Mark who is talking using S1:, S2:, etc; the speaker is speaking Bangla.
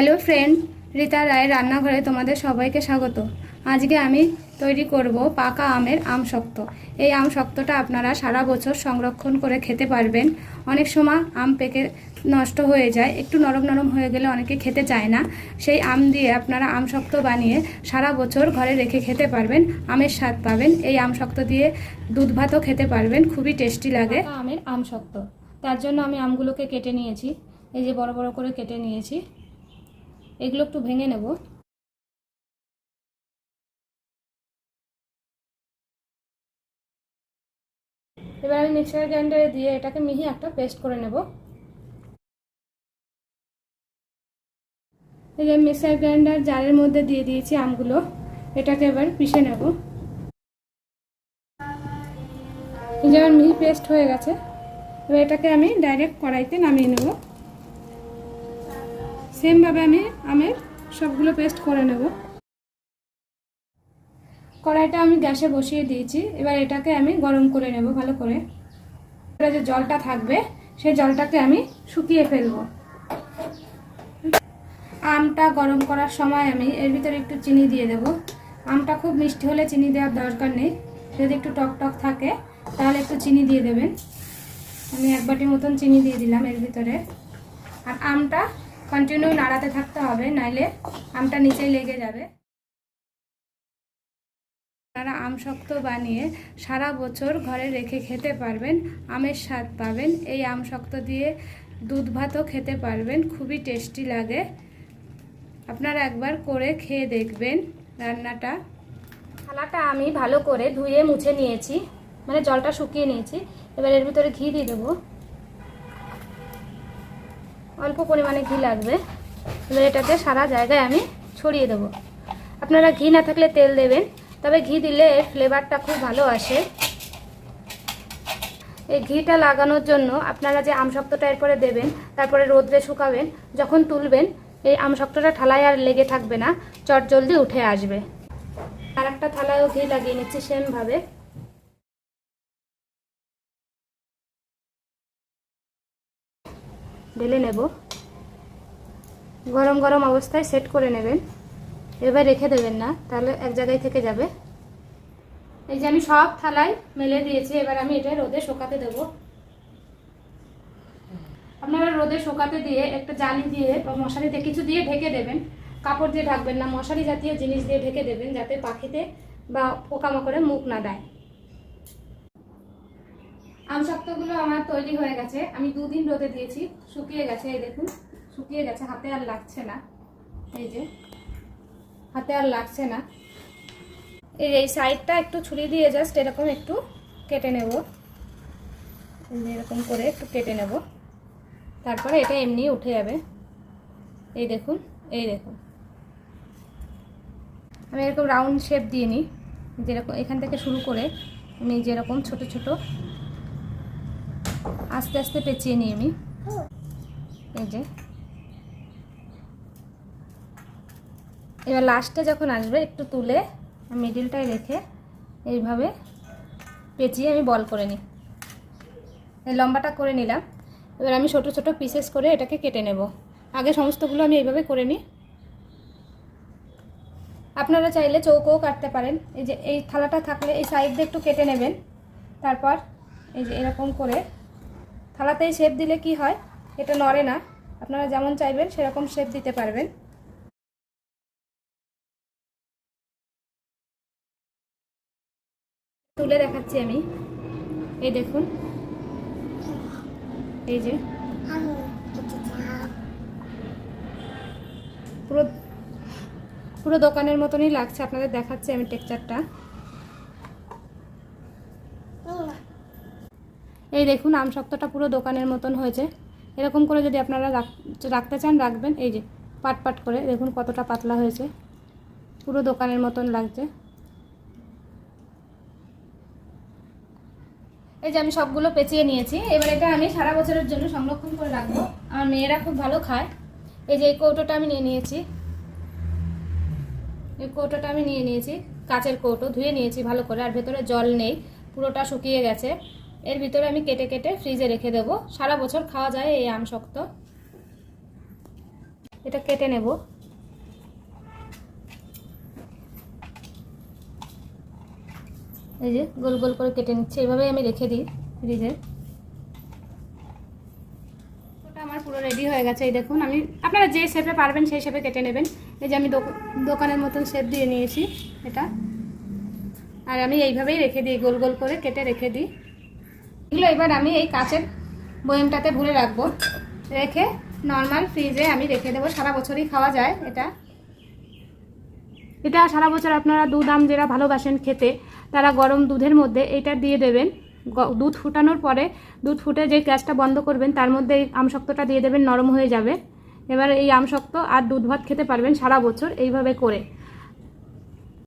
S1: হ্যালো ফ্রেন্ড রীতা রায়ের রান্নাঘরে তোমাদের সবাইকে স্বাগত। আজকে আমি তৈরি করব পাকা আমের আম শক্ত। এই আম শক্তটা আপনারা সারা বছর সংরক্ষণ করে খেতে পারবেন। অনেক সময় আম পেকে নষ্ট হয়ে যায়, একটু নরম নরম হয়ে গেলে অনেকে খেতে চায় না। সেই আম দিয়ে আপনারা আম শক্ত বানিয়ে সারা বছর ঘরে রেখে খেতে পারবেন, আমের স্বাদ পাবেন। এই আম শক্ত দিয়ে দুধ ভাতও খেতে পারবেন, খুবই টেস্টি লাগে। আমের আম শক্ত। তার জন্য আমি আমগুলোকে কেটে নিয়েছি। এই যে বড় বড় করে কেটে নিয়েছি। এগুলো একটু ভেঙে নেব। এবার আমি মিক্সার গ্রাইন্ডারে দিয়ে এটাকে মিহি একটা পেস্ট করে নেব। এই যে মিক্সার গ্রাইন্ডার জারের মধ্যে দিয়ে দিয়েছি আমগুলো, এটাকে এবার পিষে নেব। এই যে আমার মিহি পেস্ট হয়ে গেছে, এবার এটাকে আমি ডাইরেক্ট কড়াইতে নামিয়ে নেব। সেমভাবে আমি আমের সবগুলো পেস্ট করে নেব। কড়াইটা আমি গ্যাসে বসিয়ে দিয়েছি। এবার এটাকে আমি গরম করে নেব ভালো করে। যে জলটা থাকবে, সেই জলটাকে আমি শুকিয়ে ফেলব। আমটা গরম করার সময় আমি এর ভিতরে একটু চিনি দিয়ে দেব। আমটা খুব মিষ্টি হলে চিনি দেওয়ার দরকার নেই। যদি একটু টক টক থাকে, তাহলে একটু চিনি দিয়ে দেবেন। আমি এক বাটি মতন চিনি দিয়ে দিলাম এর ভিতরে। আর আমটা কন্টিনিউ নাড়াতে থাকতে হবে, নাইলে আমটা নিচেই লেগে যাবে। আপনারা আম শক্ত বানিয়ে সারা বছর ঘরে রেখে খেতে পারবেন, আমের স্বাদ পাবেন। এই আম শক্ত দিয়ে দুধ ভাতও খেতে পারবেন, খুবই টেস্টি লাগে। আপনারা একবার করে খেয়ে দেখবেন রান্নাটা। থালাটা আমি ভালো করে ধুয়ে মুছে নিয়েছি মানে জলটা শুকিয়ে নিয়েছি। এবার এর ভিতরে ঘি দিয়ে দেবো। অল্প পরিমাণে ঘি লাগবে। এবার এটাকে সারা জায়গায় আমি ছড়িয়ে দেবো। আপনারা ঘি না থাকলে তেল দেবেন, তবে ঘি দিলে এর ফ্লেভারটা খুব ভালো আসে। এই ঘিটা লাগানোর জন্য আপনারা যে আমশক্তটা এরপরে দেবেন, তারপরে রোদ্রে শুকাবেন, যখন তুলবেন, এই আমশক্তটা থালায় আর লেগে থাকবে না, চট জলদি উঠে আসবে। আর একটা থালায়ও ঘি লাগিয়ে নিচ্ছি সেমভাবে। ঢেলে নেব। গরম গরম অবস্থায় সেট করে নেবেন। এবার রেখে দেবেন না, তাহলে এক জায়গায় থেকে যাবে। এই যে আমি সব থালায় মেলে দিয়েছি, এবার আমি এটা রোদে শুকাতে দেব। আপনারা রোদে শুকাতে দিয়ে একটা জালি দিয়ে বা মশারিতে কিছু দিয়ে ঢেকে দেবেন। কাপড় দিয়ে ঢাকবেন না, মশারি জাতীয় জিনিস দিয়ে ঢেকে দেবেন, যাতে পাখিতে বা পোকামাকড়ে মুখ না দেয়। আমসক্তগুলো আমার তৈরি হয়ে গেছে। আমি দুদিন রোদে দিয়েছি, শুকিয়ে গেছে এই দেখুন, শুকিয়ে গেছে, হাতে আর লাগছে না। এই যে, হাতে আর লাগছে না। এই এই সাইডটা একটু ছুরি দিয়ে জাস্ট এরকম একটু কেটে নেব। এরকম করে একটু কেটে নেব। তারপরে এটা এমনি উঠে যাবে। এই দেখুন এই দেখুন। আমি এরকম রাউন্ড শেপ দিয়ে নিই, যেরকম এখান থেকে শুরু করে আমি যেরকম ছোট ছোট আস্তে আস্তে পেঁচিয়ে নিই আমি। এই যে। এবার লাস্টে যখন আসবে, একটু তুলে মিডিলটায় রেখে এইভাবে পেঁচিয়ে আমি বল করে নিই। লম্বাটা করে নিলাম। এবার আমি ছোট ছোট পিসেস করে এটাকে কেটে নেব। আগে সমস্তগুলো আমি এইভাবে করে নিই। আপনারা চাইলে চৌকোও কাটতে পারেন। এই যে এই থালাটা থাকলে এই সাইড দিয়ে একটু কেটে নেবেন। তারপর এই যে এরকম করে থালাতেই শেপ দিলে কি হয়? এটা নড়ে না। আপনারা যেমন চাইবেন, সেরকম শেপ দিতে পারবেন। তুলে দেখাচ্ছি আমি। এই দেখুন। এই যে। পুরো পুরো দোকানের মতনই লাগছে। আপনাদের দেখাচ্ছি আমি টেক্সচারটা এই দেখুন আম শক্তটা পুরো দোকানের মতন হয়েছে। এরকম করে যদি আপনারা রাখতে চান, রাখবেন। এই যে, পাট পাট করে, দেখুন কতটা পাতলা হয়েছে। পুরো দোকানের মতন লাগছে। এই যে আমি সবগুলো পেঁচিয়ে নিয়েছি। এবার এটা আমি সারা বছরের জন্য সংরক্ষণ করে রাখব। আমার মেয়েরা খুব ভালো খায়। এই যে, এই কৌটোটা আমি নিয়ে নিয়েছি। এই কৌটোটা আমি নিয়ে নিয়েছি। কাচের কৌটো, ধুয়ে নিয়েছি ভালো করে। আর ভেতরে জল নেই। পুরোটা শুকিয়ে গেছে। এর ভিতরে আমি কেটে কেটে ফ্রিজে রেখে দেবো। সারা বছর খাওয়া যায় এই আম শক্ত। এটা কেটে নেব। এই যে গোল গোল করে কেটে নিচ্ছে এইভাবেই আমি রেখে দিই ফ্রিজে। ওটা আমার পুরো রেডি হয়ে গেছে, এই দেখুন। আমি, আপনারা যে শেপে পারবেন সেই শেপে কেটে নেবেন। এই যে আমি দোকানের মতন শেপ দিয়ে নিয়েছি এটা। আর আমি এইভাবেই রেখে দিই, গোল গোল করে কেটে রেখে দিই। এগুলো এবার আমি এই কাচের বয়মটাতে ভরে রাখব। রেখে নর্মাল ফ্রিজে আমি রেখে দেবো। সারা বছরই খাওয়া যায় এটা। এটা সারা বছর আপনারা দুধ আম যারা ভালোবাসেন খেতে, তারা গরম দুধের মধ্যে এটা দিয়ে দেবেন। দুধ ফুটানোর পরে দুধ ফুটে যে গ্যাসটা বন্ধ করবেন, তার মধ্যে এই আমশক্তটা দিয়ে দেবেন, নরম হয়ে যাবে। এবার এই আমশক্ত আর দুধ ভাত খেতে পারবেন সারা বছর এইভাবে করে।